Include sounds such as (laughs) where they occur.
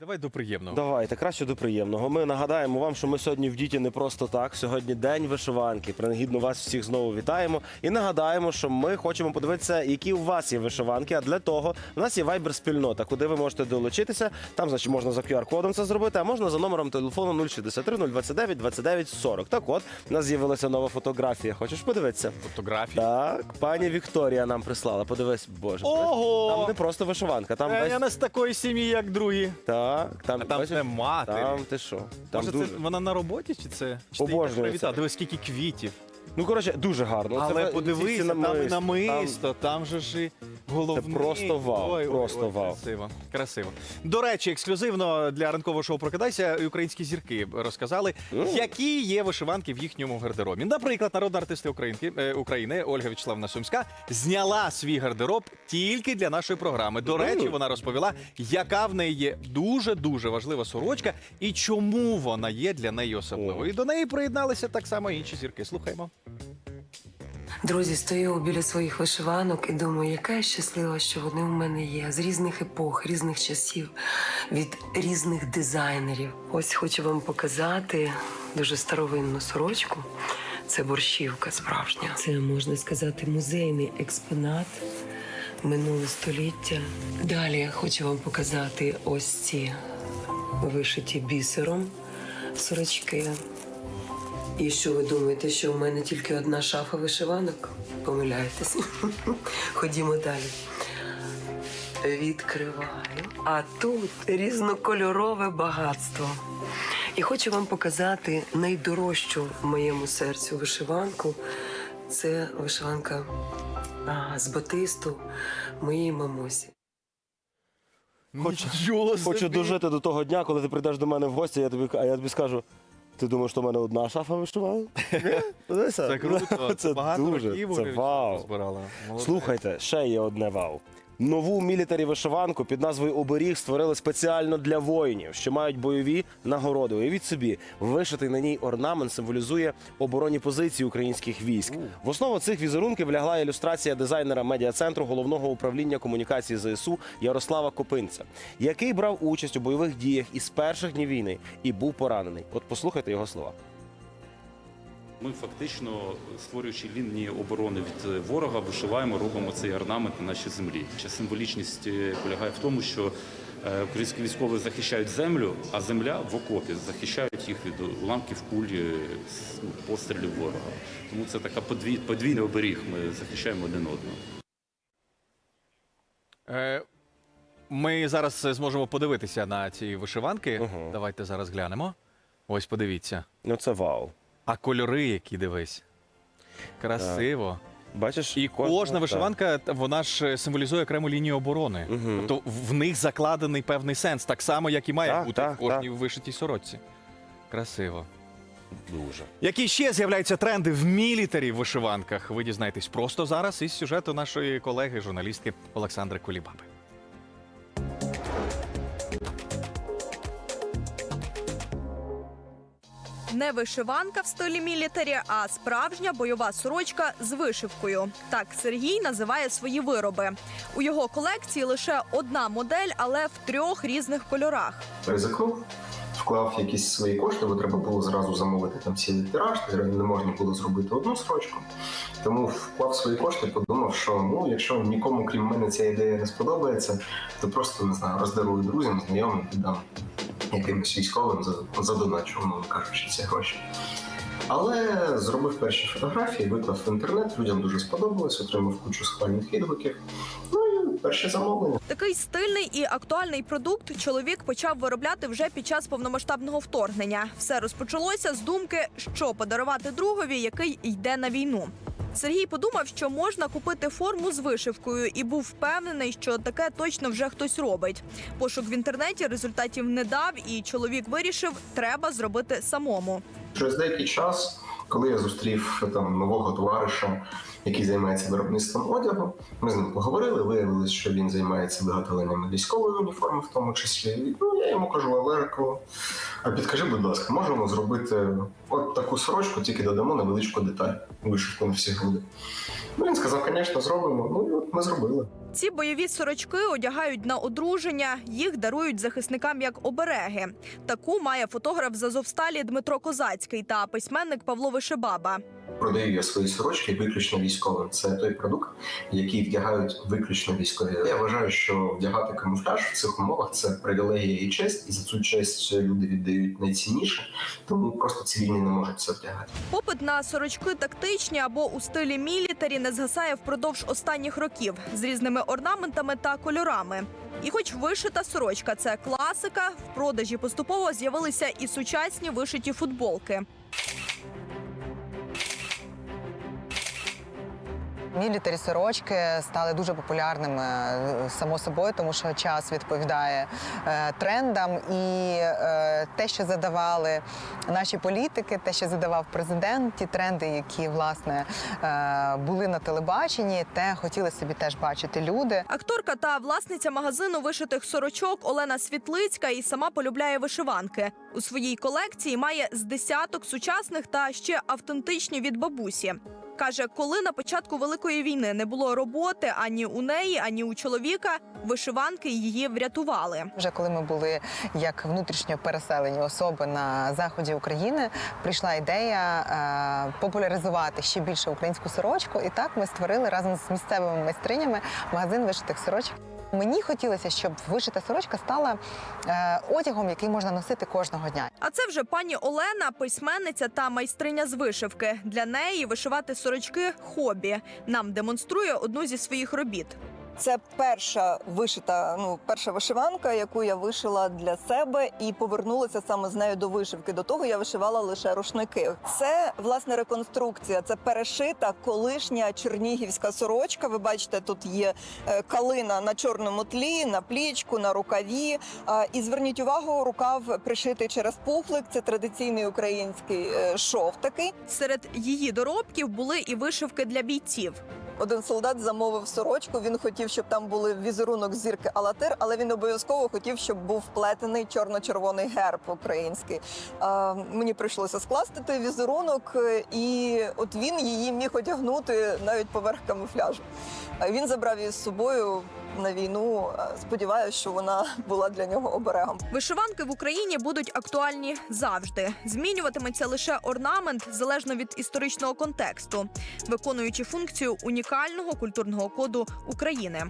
Давай до приємного. Давайте краще до приємного. Ми нагадаємо вам, що ми сьогодні в діті не просто так. Сьогодні день вишиванки. Принагідно вас всіх знову вітаємо. І нагадаємо, що ми хочемо подивитися, які у вас є вишиванки. А для того у нас є Viber спільнота, куди ви можете долучитися. Там, значить, можна за QR-кодом це зробити, а можна за номером телефону 063 029 29 40. Так от, у нас з'явилася нова фотографія. Хочеш подивитися? Фотографії. Так, пані Вікторія нам прислала. Подивись, боже. Ого! Там не просто вишиванка, там Е, весь... Я не з такої сім'ї, як другі. Так, там, А там бачиш? нема. Там ти що? Там Може, дуже... це вона на роботі чи це? Чи ти її так привітав? це. Дивись, скільки квітів. Ну, коротше, дуже гарно. Але Це подивися, ці там і намис- намисто, там же ж і головний. Це просто вау, просто вау. Красиво, красиво. До речі, ексклюзивно для ранкового шоу Прокидайся українські зірки розказали, які є вишиванки в їхньому гардеробі. Наприклад, народна артистка Українки, е, України Ольга Вячеславна Сумська зняла свій гардероб тільки для нашої програми. До речі, вона розповіла, яка в неї є дуже дуже важлива сорочка і чому вона є для неї особливою. І до неї приєдналися так само інші зірки. Слухаймо. Друзі, стою біля своїх вишиванок і думаю, яка я щаслива, що вони у мене є з різних епох, різних часів, від різних дизайнерів. Ось хочу вам показати дуже старовинну сорочку. Це борщівка справжня. Це можна сказати музейний експонат минуле століття. Далі хочу вам показати ось ці вишиті бісером сорочки. І що ви думаєте, що в мене тільки одна шафа вишиванок? Помиляєтесь. (laughs) Ходімо далі. Відкриваю. А тут різнокольорове багатство. І хочу вам показати найдорожчу в моєму серцю вишиванку. Це вишиванка а, з батисту моєї мамусі. Хочу- Нічого Хочу дожити до того дня, коли ти прийдеш до мене в гості, я тобі, а я тобі скажу. Ти думаєш, що в мене одна шафа вишиває? (laughs) Це круто. (laughs) Це багато дуже, років це вау. збирала. Слухайте, ще є одне вау. Нову мілітарі вишиванку під назвою Оберіг створили спеціально для воїнів, що мають бойові нагороди. Уявіть собі, вишитий на ній орнамент символізує оборонні позиції українських військ. В основу цих візерунків лягла ілюстрація дизайнера медіа-центру головного управління комунікації ЗСУ Ярослава Копинця, який брав участь у бойових діях із перших днів війни і був поранений. От послухайте його слова. Ми фактично, створюючи лінії оборони від е, ворога, вишиваємо, робимо цей орнамент на нашій землі. Ще символічність е, полягає в тому, що е, українські військові захищають землю, а земля в окопі захищають їх від уламків куль, ну, пострілів ворога. Тому це така подвій- подвійний оберіг. Ми захищаємо один одного. Ми зараз зможемо подивитися на ці вишиванки. Ага. Давайте зараз глянемо. Ось подивіться. Ну це вау. А кольори, які дивись. Красиво. Бачиш, І кожна так. вишиванка, вона ж е, символізує окрему лінію оборони. Мгм. Тобто в них закладений певний сенс, так само, як і має Так, бути так, в кожній вишитій сорочці. Красиво. дуже. Які ще з'являються тренди в мілітарі вишиванках? Ви дізнаєтесь просто зараз із сюжету нашої колеги, журналістки Олександри Кулібаби. Не вишиванка в стилі мілітарі, а справжня бойова сорочка з вишивкою. Так Сергій називає свої вироби. У його колекції лише одна модель, але в трьох різних кольорах. ризикнув, вклав якісь свої кошти, бо треба було зразу замовити там цілий тираж, не можна було зробити одну строчку. Тому вклав свої кошти, подумав, що ну, якщо нікому крім мене ця ідея не сподобається, то просто не знаю, роздарую друзям, знайомим, віддам якимось військовим за, за додачу, кажучи, ці гроші. Але зробив перші фотографії, виклав в інтернет, людям дуже сподобалось, отримав кучу схвальних відгуків. Ну і перші замовлення. Такий стильний і актуальний продукт чоловік почав виробляти вже під час повномасштабного вторгнення. Все розпочалося з думки, що подарувати другові, який йде на війну. Сергій подумав, що можна купити форму з вишивкою, і був впевнений, що таке точно вже хтось робить. Пошук в інтернеті результатів не дав, і чоловік вирішив, треба зробити самому. Через деякий час, коли я зустрів там нового товариша, який займається виробництвом одягу, ми з ним поговорили. Виявилось, що він займається виготовленням військової уніформи, в тому числі. Ну я йому кажу, Олерику, а підкажи, будь ласка, можемо зробити от таку сорочку, тільки додамо невеличку деталь, вишивку на всі груди. Ну він сказав, звісно, зробимо. Ну і от ми зробили. Ці бойові сорочки одягають на одруження, їх дарують захисникам як обереги. Таку має фотограф з Азовсталі Дмитро Козацький та письменник Павло Вишебаба. Продаю я свої сорочки виключно військовим. Це той продукт, який вдягають виключно військові. Я вважаю, що вдягати камуфляж в цих умовах це привілегія і честь, і за цю честь люди віддають найцінніше, тому просто цивільні не можуть це вдягати. Попит на сорочки тактичні або у стилі мілітарі не згасає впродовж останніх років з різними орнаментами та кольорами. І, хоч вишита сорочка це класика, в продажі поступово з'явилися і сучасні вишиті футболки. Мілітарі сорочки стали дуже популярними е, само собою, тому що час відповідає е, трендам, і е, те, що задавали наші політики, те, що задавав президент, ті тренди, які власне були на телебаченні, те хотіли собі теж бачити люди. Акторка та власниця магазину вишитих сорочок Олена Світлицька і сама полюбляє вишиванки. У своїй колекції має з десяток сучасних та ще автентичні від бабусі. Каже, коли на початку великої війни не було роботи ані у неї, ані у чоловіка, вишиванки її врятували. Вже коли ми були як внутрішньо переселені особи на заході України, прийшла ідея е, популяризувати ще більше українську сорочку. І так ми створили разом з місцевими майстринями магазин вишитих сорочок. Мені хотілося, щоб вишита сорочка стала е, одягом, який можна носити кожного дня. А це вже пані Олена, письменниця та майстриня з вишивки. Для неї вишивати сорочки хобі. Нам демонструє одну зі своїх робіт. Це перша вишита, ну перша вишиванка, яку я вишила для себе, і повернулася саме з нею до вишивки. До того я вишивала лише рушники. Це власне реконструкція. Це перешита колишня чернігівська сорочка. Ви бачите, тут є е, калина на чорному тлі, на плічку, на рукаві. І зверніть увагу, рукав пришитий через пухлик. Це традиційний український е, шов такий. Серед її доробків були і вишивки для бійців. Один солдат замовив сорочку. Він хотів, щоб там були візерунок зірки Алатир, але він обов'язково хотів, щоб був вплетений чорно-червоний герб український. А, мені прийшлося скласти той візерунок, е, і от він її міг одягнути навіть поверх камуфляжу. Він забрав її з собою на війну. Сподіваюся, що вона (laughs) була для нього оберегом. Вишиванки в Україні будуть актуальні завжди. Змінюватиметься лише орнамент залежно від історичного контексту, виконуючи функцію унікального культурного коду України.